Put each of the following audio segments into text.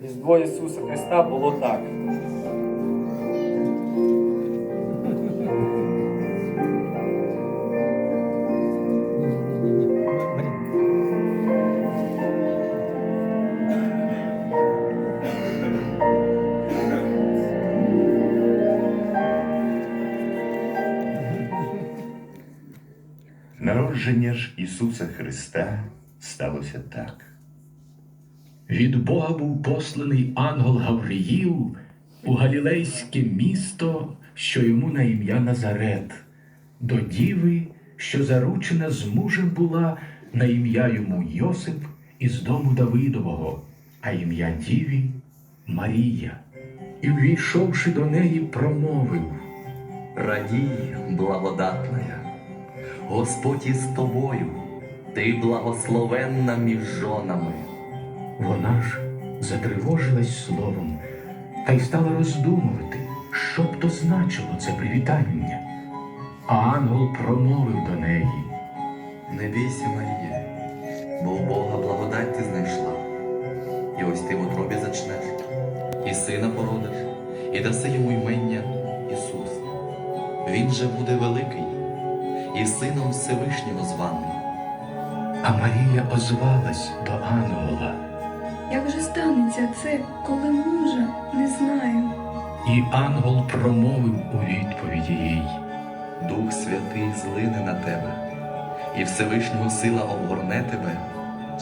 Різдво Ісуса Христа було так. Народження ж Ісуса Христа сталося так. Від Бога був посланий ангел Гавриїл у галілейське місто, що йому на ім'я Назарет, до діви, що заручена з мужем була на ім'я йому Йосип із дому Давидового, а ім'я діві Марія. І, ввійшовши до неї, промовив. Радій, благодатная, Господь із тобою, ти благословенна між жонами. Вона ж затривожилась словом та й стала роздумувати, що б то значило це привітання. А ангел промовив до неї. Не бійся, Марія, бо у Бога благодать ти знайшла. І ось ти в утробі зачнеш, і сина породиш, і даси йому ймення Ісус. Він же буде великий, і сином Всевишнього званий. А Марія озвалась до ангела, Як же станеться це, коли мужа не знаю? і ангел промовив у відповіді їй. Дух Святий злине на тебе, і Всевишнього сила обгорне тебе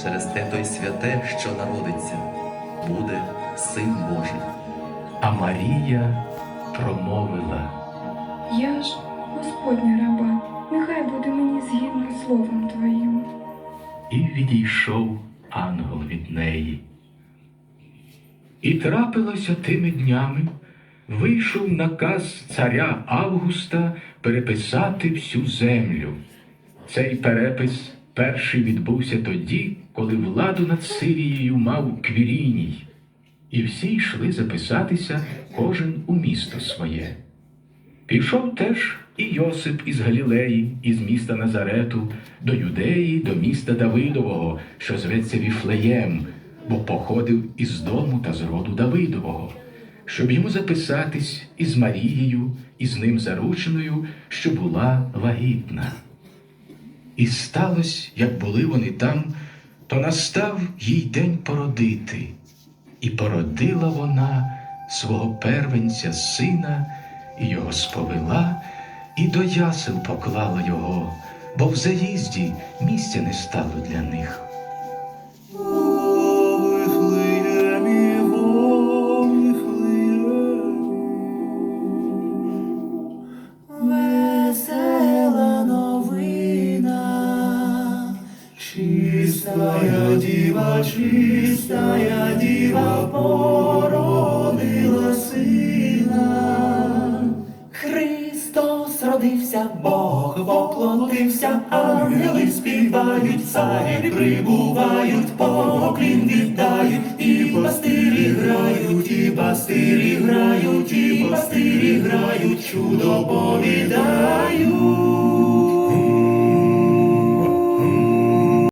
через те той святе, що народиться, буде Син Божий. А Марія промовила. Я ж Господня раба, нехай буде мені згідно словом твоїм. і відійшов ангел від неї. І трапилося тими днями, вийшов наказ царя Августа переписати всю землю. Цей перепис перший відбувся тоді, коли владу над Сирією мав Квіріній, і всі йшли записатися кожен у місто своє. Пішов теж і Йосип із Галілеї, із міста Назарету, до Юдеї, до міста Давидового, що зветься Віфлеєм, бо походив із дому та з роду Давидового, щоб йому записатись із Марією, і з ним зарученою, що була вагітна. І сталося, як були вони там, то настав їй день породити, і породила вона свого первенця сина, і його сповела, і до ясел поклала його, бо в заїзді місця не стало для них. Чистая діва породила сина. Христос родився, Бог воплотився, ангели співають, царі прибувають, поклін віддають, і пастирі грають, і пастирі грають, і пастирі грають, чудо повідають.